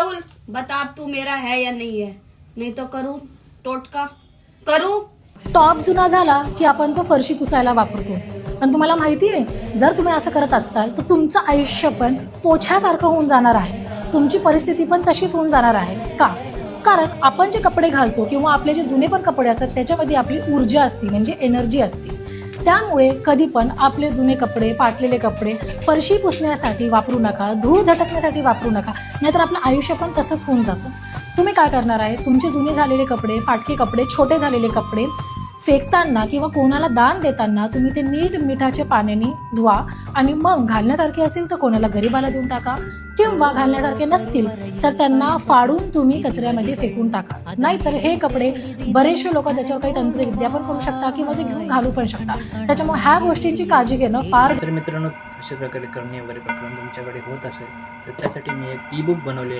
राहुल बता अब तू मेरा है या नहीं है? नहीं तो करू टोटका? करू? टॉप जुना झाला की आपण तो फरशी पुसायला वापरतो. पण तुम्हाला माहिती आहे जर तुम्ही असं करत असताल तर तुमचं आयुष्य पण पोछ्यासारखं होऊन जाणार आहे. तुमची परिस्थिती पण तशीच होऊन जाणार आहे. का? कारण आपण जे कपडे घालतो किंवा आपले जे जुने पण कपडे असतात त्याच्यामध्ये आपली ऊर्जा असते म्हणजे एनर्जी असते. त्यामुळे कधी पण आपले जुने कपडे फाटलेले कपडे फरशी पुसण्यासाठी वापरू नका धूळ झटकण्यासाठी वापरू नका नाहीतर आपलं आयुष्य पण तसंच होऊन जातं. तुम्ही काय करणार आहे? तुमचे जुने झालेले कपडे फाटके कपडे छोटे झालेले कपडे फेकताना किंवा कोणाला दान देताना तुम्ही ते नीट मिठाच्या पाण्याने धुवा आणि मग घालण्यासारखे असतील तर कोणाला गरीबाला देऊन टाका. किंवा घालण्यासारखे नसतील तर त्यांना फाडून तुम्ही कचऱ्यामध्ये फेकून टाका. नाहीतर हे कपडे बरेचसे लोक त्याच्यावर काही तंत्रविद्या पण करू शकता किंवा ते घेऊन घालू पण शकता. त्याच्यामुळे ह्या गोष्टींची काळजी घेणं फार तर मित्रांनो अशा प्रकारे करणे वगैरे प्रकरण तुमच्याकडे होत असेल तर त्यासाठी मी एक ई बुक बनवली आहे.